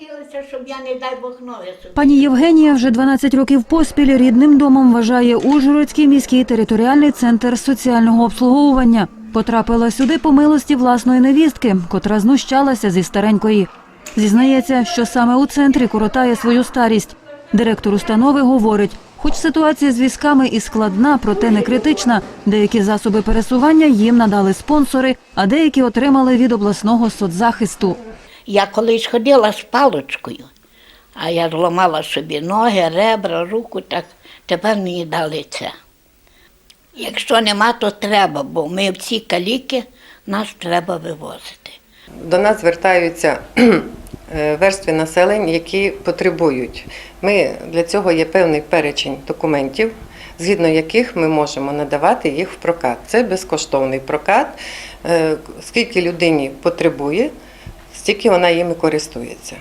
Молилися, щоб я, не дай Бог, собі. Пані Євгенія вже 12 років поспіль рідним домом вважає Ужгородський міський територіальний центр соціального обслуговування. Потрапила сюди по милості власної невістки, котра знущалася зі старенької. Зізнається, що саме у центрі коротає свою старість. Директор установи говорить, хоч ситуація з візками і складна, проте не критична. Деякі засоби пересування їм надали спонсори, а деякі отримали від обласного соцзахисту. Я колись ходила з паличкою, а я зламала собі ноги, ребра, руку, так тепер мені дали це. Якщо нема, то треба, бо ми всі каліки, нас треба вивозити. До нас звертаються е, верстви населення, які потребують. Ми для цього є певний перечень документів, згідно яких ми можемо надавати їх в прокат. Це безкоштовний прокат. Е, Скільки людині потребує, стільки вона їм і користується.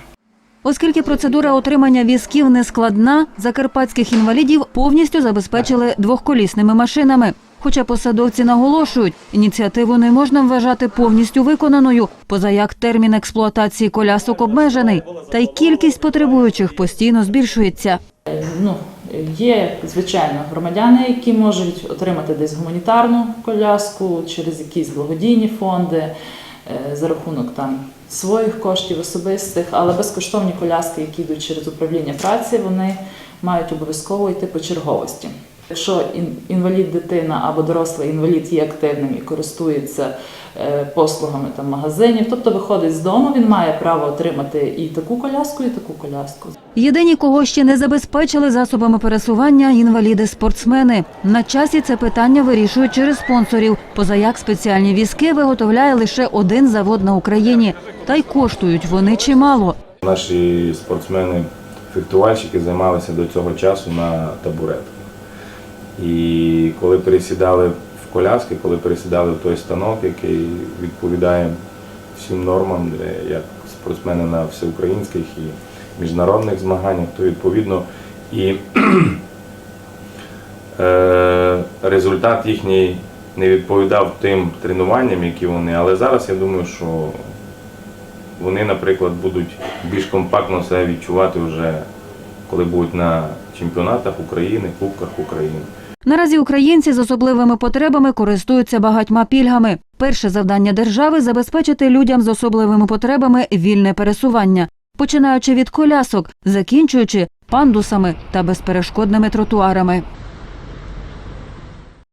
Оскільки процедура отримання візків не складна, закарпатських інвалідів повністю забезпечили двохколісними машинами. Хоча посадовці наголошують, ініціативу не можна вважати повністю виконаною, поза як термін експлуатації колясок обмежений, та й кількість потребуючих постійно збільшується. Ну, є, звичайно, громадяни, які можуть отримати десь гуманітарну коляску через якісь благодійні фонди е, за рахунок там своїх коштів особистих, але безкоштовні коляски, які йдуть через управління праці, вони мають обов'язково йти по черговості. Якщо інвалід дитина або дорослий інвалід є активним і користується е, послугами там магазинів, тобто виходить з дому, він має право отримати і таку коляску, і таку коляску. Єдині, кого ще не забезпечили засобами пересування, інваліди-спортсмени. На часі це питання вирішують через спонсорів. Поза як спеціальні візки виготовляє лише один завод на Україні. Та й коштують вони чимало. Наші спортсмени, фехтувальщики займалися до цього часу на табуретках. І коли пересідали в коляски, коли пересідали в той станок, який відповідає всім нормам, як спортсмени на всеукраїнських і міжнародних змаганнях, то відповідно і е, результат їхній не відповідав тим тренуванням, які вони. Але зараз я думаю, що вони, наприклад, будуть більш компактно себе відчувати вже, коли будуть на чемпіонатах України, Кубках України. Наразі українці з особливими потребами користуються багатьма пільгами. Перше завдання держави забезпечити людям з особливими потребами вільне пересування, починаючи від колясок, закінчуючи пандусами та безперешкодними тротуарами.